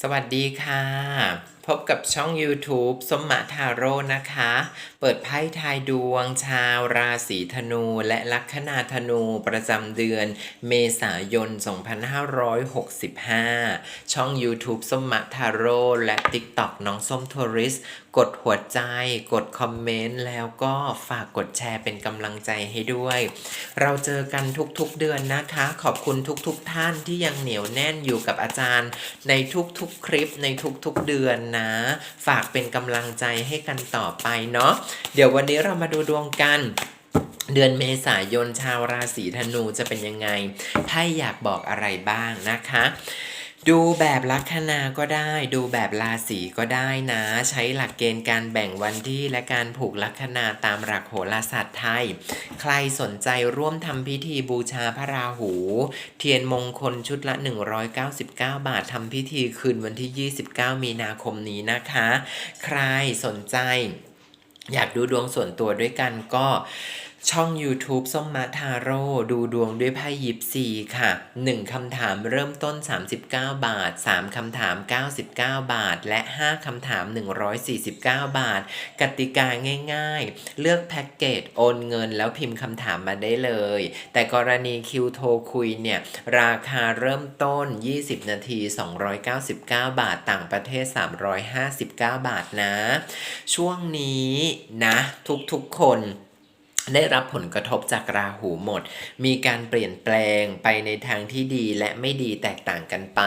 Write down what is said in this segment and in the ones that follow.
สวัสดีค่ะพบกับช่อง YouTube สมมาทาโร่นะคะ เปิดไพ่ทายดวงชาวราศีธนูและลัคนาธนูประจำเดือนเมษายน 2565 ช่อง YouTube สมมาทาโร่และ TikTok น้องส้มทัวริส กดหัวใจ กดคอมเมนต์ แล้วก็ฝากกดแชร์เป็นกำลังใจให้ด้วย เราเจอกันทุกๆเดือนนะคะ ขอบคุณทุกๆท่านที่ยังเหนียวแน่นอยู่กับอาจารย์ ในทุกๆคลิปในทุกๆเดือนนะ ฝากเป็นกำลังใจให้กันต่อไปเนาะเดี๋ยววันนี้เรามาดูดวงกันเดือนเมษายนชาวราศีธนูจะเป็นยังไงไพ่อยากบอกอะไรบ้างนะคะ ดูแบบลัคนาก็ได้ ดูแบบราศีก็ได้นะ ใช้หลักเกณฑ์การแบ่งวันที่และการผูกลัคนาตามหลักโหราศาสตร์ไทย ใครสนใจร่วมทำพิธีบูชาพระราหู เทียนมงคลชุดละ 199 บาททำพิธีคืนวันที่ 29 มีนาคมนี้นะคะ ใครสนใจ อยากดูดวงส่วนตัวด้วยกันก็ ช่อง YouTube ส้มมาทาโร่ดูดวงด้วยไพ่ยิปซีค่ะ 1 คำถามเริ่มต้น 39 บาท 3 คำถาม 99 บาท และ 5 คำถาม 149 บาท กติกาง่ายๆ เลือกแพ็กเกจโอนเงินแล้วพิมพ์คำถามมาได้เลย แต่กรณีคิวโทรคุยเนี่ย ราคาเริ่มต้น 20 นาที 299 บาท ต่างประเทศ 359 บาทนะ ช่วงนี้นะ ทุกๆคน ได้รับผลกระทบจากราหูหมด มีการเปลี่ยนแปลงไปในทางที่ดีและไม่ดีแตกต่างกันไป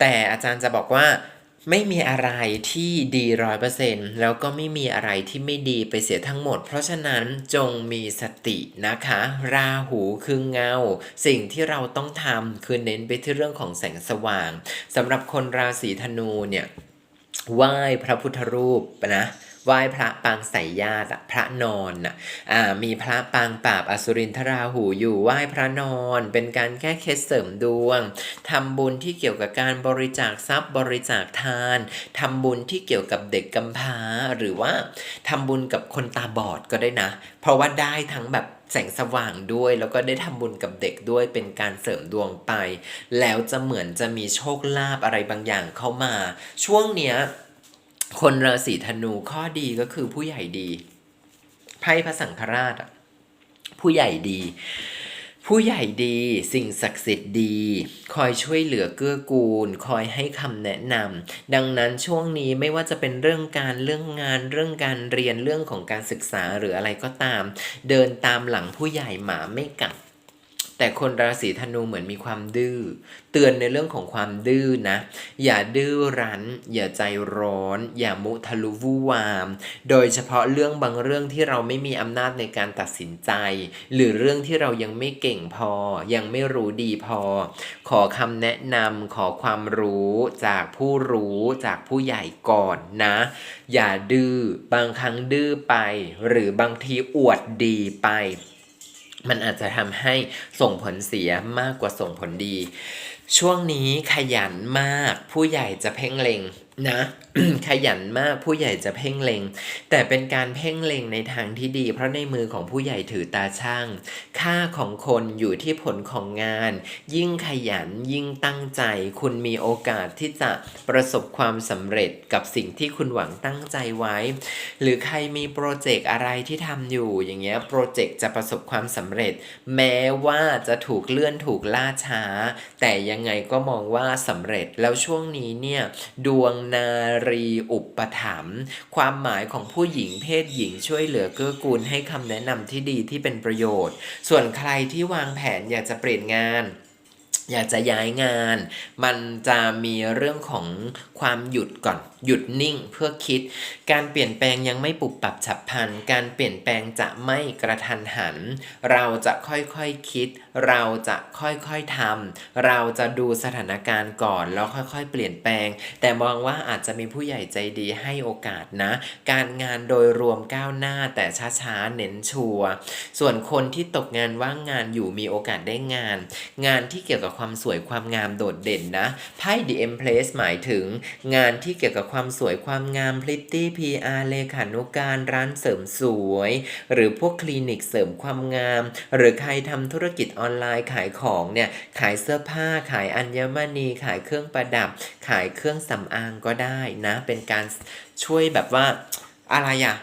แต่อาจารย์จะบอกว่าไม่มีอะไรที่ดีร้อยเปอร์เซ็นต์แล้วก็ไม่มีอะไรที่ไม่ดีไปเสียทั้งหมด เพราะฉะนั้นจงมีสตินะคะ ราหูคือเงา สิ่งที่เราต้องทำคือเน้นไปที่เรื่องของแสงสว่างสำหรับคนราศีธนูเนี่ยไหว้พระพุทธรูปนะ ไหว้พระปางไสยญาติอะพระนอนอะอ่ามีพระปางปราบอสุรินทราหูอยู่ไหว้พระนอน เป็นการแก้เคล็ดเสริมดวงทำบุญที่เกี่ยวกับการบริจาคทรัพย์บริจาคทานทำบุญที่เกี่ยวกับเด็กกำพร้าหรือว่าทำบุญกับคนตาบอดก็ได้นะ เพราะว่าได้ทั้งแบบแสงสว่างด้วยแล้วก็ได้ทำบุญกับเด็กด้วยเป็นการเสริมดวงไป แล้วจะเหมือนจะมีโชคลาภอะไรบางอย่างเข้ามา ช่วงเนี้ย คนราศีธนูข้อดีก็คือผู้ใหญ่ดีไพ่พระสังฆราชอะผู้ใหญ่ดี ผู้ใหญ่ดีสิ่งศักดิ์สิทธิ์ดี คอยช่วยเหลือเกื้อกูล คอยให้คำแนะนำดังนั้นช่วงนี้ไม่ว่าจะเป็นเรื่องการเรื่องงานเรื่องการเรียนเรื่องของการศึกษาหรืออะไรก็ตาม เดินตามหลังผู้ใหญ่หมาไม่กัด แต่คนราศีธนูเหมือนมีความดื้อ เตือนในเรื่องของความดื้อนะ อย่าดื้อรั้น อย่าใจร้อน อย่ามุทะลุวูวาม โดยเฉพาะเรื่องบางเรื่องที่เราไม่มีอำนาจในการตัดสินใจ หรือเรื่องที่เรายังไม่เก่งพอ ยังไม่รู้ดีพอ ขอคำแนะนำขอความรู้จากผู้รู้จากผู้ใหญ่ก่อนนะ อย่าดื้อบางครั้งดื้อไป หรือบางทีอวดดีไป มันอาจจะทำให้ส่งผลเสียมากกว่าส่งผลดี ช่วงนี้ขยันมากผู้ใหญ่จะเพ่งเล็ง นะ ขยันมากผู้ใหญ่จะเพ่งเล็ง แต่เป็นการเพ่งเล็งในทางที่ดี เพราะในมือของผู้ใหญ่ถือตาช่าง ค่าของคนอยู่ที่ผลของงาน ยิ่งขยันยิ่งตั้งใจ คุณมีโอกาสที่จะประสบความสำเร็จกับสิ่งที่คุณหวังตั้งใจไว้ หรือใครมีโปรเจกต์อะไรที่ทำอยู่อย่างเงี้ยโปรเจกต์จะประสบความสำเร็จ แม้ว่าจะถูกเลื่อนถูกล่าช้า แต่ยังไงก็มองว่าสำเร็จแล้วช่วงนี้เนี่ยดวงนารีอุปถัมภ์ความหมายของผู้หญิงเพศหญิงช่วยเหลือเกื้อกูลให้คำแนะนำที่ดีที่เป็นประโยชน์ ส่วนใครที่วางแผนอยากจะเปลี่ยนงาน อยากจะย้ายงาน มันจะมีเรื่องของความหยุดก่อน หยุดนิ่งเพื่อคิด การเปลี่ยนแปลงยังไม่ปรับปรับฉับพลัน การเปลี่ยนแปลงจะไม่กระทันหัน เราจะค่อยๆคคิด เราจะค่อยๆทำ เราจะดูสถานการณ์ก่อน แล้วค่อยๆ เปลี่ยนแปลง แต่มองว่าอาจจะมีผู้ใหญ่ใจดีให้โอกาสนะ การงานโดยรวมก้าวหน้าแต่ช้าๆ เน้นชัว ส่วนคนที่ตกงานว่างงานอยู่มีโอกาสได้งาน งานที่เกี่ยวกับความสวยความงามโดดเด่นนะไพ่ The Empress หมายถึง งานที่เกี่ยวกับความสวยความงามพริตตี้ PR เลขานุการร้านเสริมสวย หรือพวกคลินิกเสริมความงาม หรือใครทำธุรกิจออนไลน์ขายของเนี่ยขายเสื้อผ้าขายอัญมณีขายเครื่องประดับ ขายเครื่องสำอางก็ได้นะ เป็นการช่วยแบบว่าอะไรอะ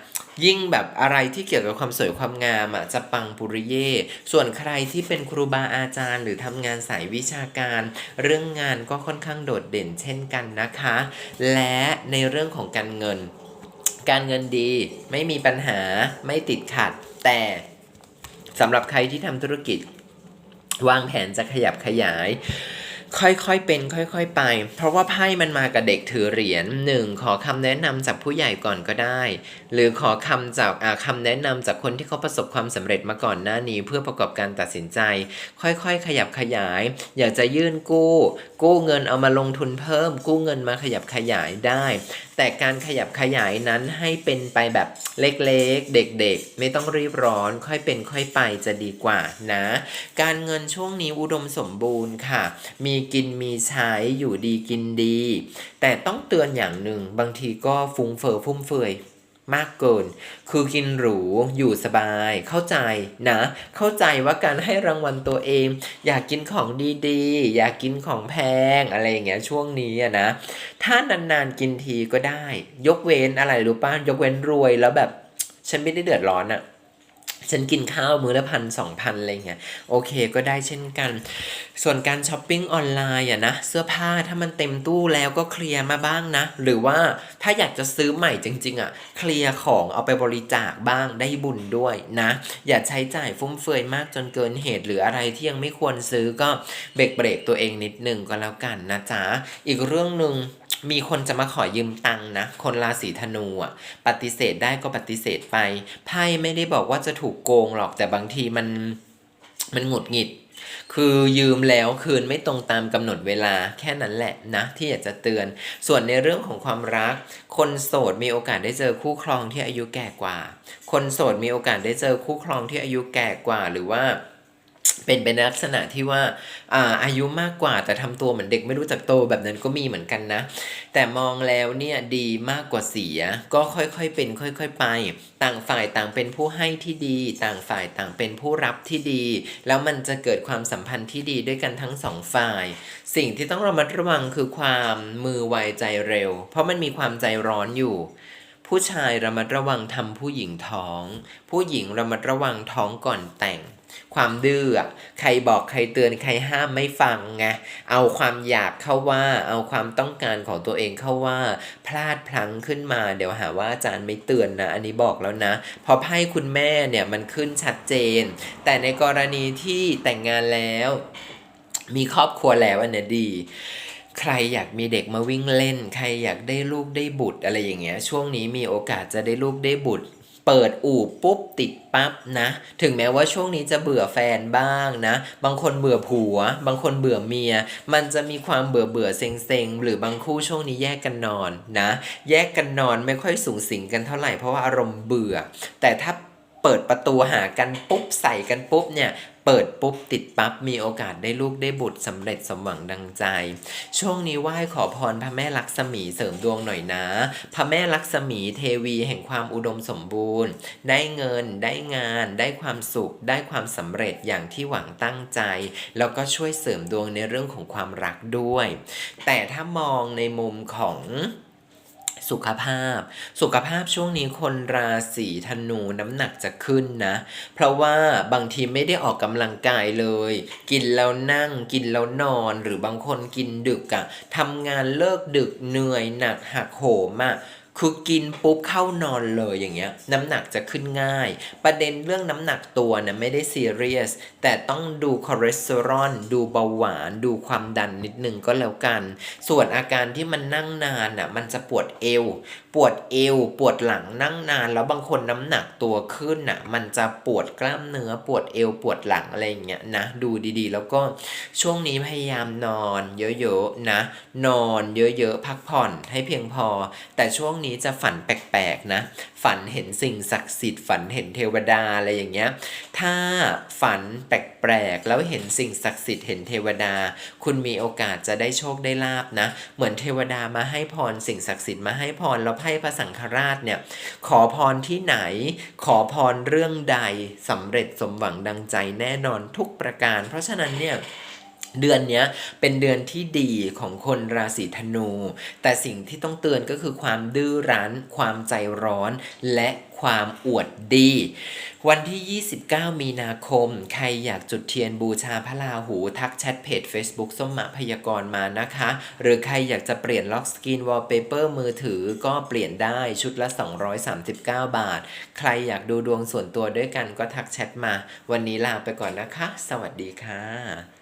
ยิ่งแบบอะไรที่เกี่ยวกับความสวยความงามอะจะปังปุริเย่ส่วนใครที่เป็นครูบาอาจารย์ หรือทำงานสายวิชาการ เรื่องงานก็ค่อนข้างโดดเด่นเช่นกันนะคะ และในเรื่องของการเงิน การเงินดีไม่มีปัญหาไม่ติดขัด แต่สำหรับใครที่ทำธุรกิจ วางแผนจะขยับขยาย ค่อยๆเป็นค่อยๆไป เพราะว่าไพ่มันมากับเด็กถือเหรียญหนึ่งขอคำแนะนำจากผู้ใหญ่ก่อนก็ได้ หรือขอคำจากคำคำแนะนำจากคนที่เขาประสบความสำเร็จมาก่อนหน้านี้เพื่อประกอบการตัดสินใจ ค่อยๆ ขยับขยาย อยากจะยื่นกู้ กู้เงินเอามาลงทุนเพิ่ม กู้เงินมาขยับขยายได้ แต่การขยับขยายนั้นให้เป็นไปแบบเล็กๆ เด็กๆ ไม่ต้องรีบร้อน ค่อยเป็นค่อยไปจะดีกว่านะ การเงินช่วงนี้อุดมสมบูรณ์ค่ะ มีกินมีใช้อยู่ดีกินดี แต่ต้องเตือนอย่างหนึ่งบางทีก็ฟุ้งเฟอ้อฟุ่มเฟือย มากเกิน คือกินหรูอยู่สบาย เข้าใจนะ เข้าใจว่าการให้รางวัลตัวเอง อยากกินของดีๆ อยากกินของแพงอะไรอย่างเงี้ยช่วงนี้อะนะ ถ้านานๆกินทีก็ได้ ยกเว้นอะไรรู้ป้ายกเว้นรวยแล้วแบบ ฉันไม่ได้เดือดร้อนอะ ฉันกินข้าวมื้อละพันสองพันอะไรเงี้ยโอเคก็ได้เช่นกัน ส่วนการช้อปปิ้งออนไลน์อะนะเสื้อผ้าถ้ามันเต็มตู้แล้วก็เคลียร์มาบ้างนะ หรือว่าถ้าอยากจะซื้อใหม่จริง ๆอะเคลียร์ของเอาไปบริจาคบ้างได้บุญด้วยนะ อย่าใช้จ่ายฟุ่มเฟือยมากจนเกินเหตุ หรืออะไรที่ยังไม่ควรซื้อก็เบรกเบรกตัวเองนิดหนึ่งก็แล้วกันนะจ๊ะอีกเรื่องหนึ่ง มีคนจะมาขอยืมตังค์นะ คนราศีธนูอะ ปฏิเสธได้ก็ปฏิเสธไปไพ่ไม่ได้บอกว่าจะถูกโกงหรอกแต่บางทีมันมันหงุดหงิด คือยืมแล้วคืนไม่ตรงตามกำหนดเวลาแค่นั้นแหละนะ ที่อยากจะเตือน ส่วนในเรื่องของความรัก คนโสดมีโอกาสได้เจอคู่ครองที่อายุแก่กว่า คนโสดมีโอกาสได้เจอคู่ครองที่อายุแก่กว่าหรือว่า เป็นเป็นลักษณะที่ว่าอ่าอายุมากกว่าแต่ทำตัวเหมือนเด็กไม่รู้จักโตแบบนั้นก็มีเหมือนกันนะ แต่มองแล้วเนี่ยดีมากกว่าเสีย ก็ค่อยๆเป็น ค่อย ๆ ไป ต่างฝ่ายต่างเป็นผู้ให้ที่ดี ต่างฝ่ายต่างเป็นผู้รับที่ดี แล้วมันจะเกิดความสัมพันธ์ที่ดีด้วยกันทั้งสองฝ่าย สิ่งที่ต้องระมัดระวังคือความมือไวใจเร็ว เพราะมันมีความใจร้อนอยู่ผู้ชายระมัดระวังทำผู้หญิงท้อง ผู้หญิงระมัดระวังท้องก่อนแต่ง ความดื้อใครบอกใครเตือนใครห้ามไม่ฟังไงเอาความอยากเข้าว่า เอาความต้องการของตัวเองเข้าว่า พลาดพลั้งขึ้นมา เดี๋ยวหาว่าอาจารย์ไม่เตือนนะ อันนี้บอกแล้วนะ พอไพ่คุณแม่เนี่ยมันขึ้นชัดเจน แต่ในกรณีที่แต่งงานแล้ว มีครอบครัวแล้วอันเนี้ยดีใครอยากมีเด็กมาวิ่งเล่น ใครอยากได้ลูกได้บุตรอะไรอย่างเงี้ย ช่วงนี้มีโอกาสจะได้ลูกได้บุตร เปิดอู่ปุ๊บติดปั๊บนะ ถึงแม้ว่าช่วงนี้จะเบื่อแฟนบ้างนะ บางคนเบื่อผัว บางคนเบื่อเมีย มันจะมีความเบื่อเบื่อเซ็งเซ็งหรือบางคู่ช่วงนี้แยกกันนอนนะ แยกกันนอนไม่ค่อยสูงสิงกันเท่าไหร่เพราะว่าอารมณ์เบื่อ แต่ถ้า เปิดประตูหากันปุ๊บใส่กันปุ๊บเนี่ยเปิดปุ๊บติดปั๊บมีโอกาสได้ลูกได้บุตรสำเร็จสมหวังดังใจ ช่วงนี้ไหว้ขอพรพระแม่ลักษมีเสริมดวงหน่อยนะ พระแม่ลักษมีเทวีแห่งความอุดมสมบูรณ์ ได้เงินได้งาน ได้ความสุข ได้ความสำเร็จอย่างที่หวังตั้งใจ แล้วก็ช่วยเสริมดวงในเรื่องของความรักด้วย แต่ถ้ามองในมุมของ สุขภาพ สุขภาพช่วงนี้คนราศีธนูน้ำหนักจะขึ้นนะ เพราะว่าบางทีไม่ได้ออกกำลังกายเลย กินแล้วนั่งกินแล้วนอนหรือบางคนกินดึกอะทำงานเลิกดึกเหนื่อยหนักหักโหมอะ คือกินปุ๊บเข้านอนเลยอย่างเงี้ยน้ำหนักจะขึ้นง่าย ประเด็นเรื่องน้ำหนักตัวนะไม่ได้ซีเรียสแต่ต้องดูคอเลสเตอรอลดูเบาหวาน ดูความดันนิดนึงก็แล้วกัน ส่วนอาการที่มันนั่งนานอะมันจะปวดเอว ปวดเอว ปวดหลังนั่งนาน แล้วบางคนน้ำหนักตัวขึ้นอะมันจะปวดกล้ามเนื้อ ปวดเอวปวดหลังอะไรอย่างเงี้ยนะดูดีๆ แล้วก็ช่วงนี้พยายามนอน เยอะๆนะ นอนเยอะๆพักผ่อนให้เพียงพอ แต่ช่วงนี้จะฝันแปลกๆนะ ฝันเห็นสิ่งศักดิ์สิทธิ์ฝันเห็นเทวดาอะไรอย่างเงี้ย ถ้าฝันแปลกๆแล้วเห็นสิ่งศักดิ์สิทธิ์เห็นเทวดา คุณมีโอกาสจะได้โชคได้ลาบนะ เหมือนเทวดามาให้พรสิ่งศักดิ์สิทธิ์มาให้พรแล้วไพ่พระสังฆราชเนี่ยขอพรที่ไหน ขอพรเรื่องใดสำเร็จสมหวังดังใจแน่นอนทุกประการ เพราะฉะนั้นเนี่ย เดือนนี้เป็นเดือนที่ดีของคนราศีธนู แต่สิ่งที่ต้องเตือนก็คือความดื้อรั้น ความใจร้อน และความอวดดี วันที่ 29 มีนาคม ใครอยากจุดเทียนบูชาพระราหูทักแชทเพจ Facebook ส้มมาพยากรมานะคะ หรือใครอยากจะเปลี่ยนล็อกสกินวอลเปเปอร์มือถือก็เปลี่ยนได้ชุดละ 239 บาท ใครอยากดูดวงส่วนตัวด้วยกันก็ทักแชทมา วันนี้ลาไปก่อนนะคะ สวัสดีค่ะ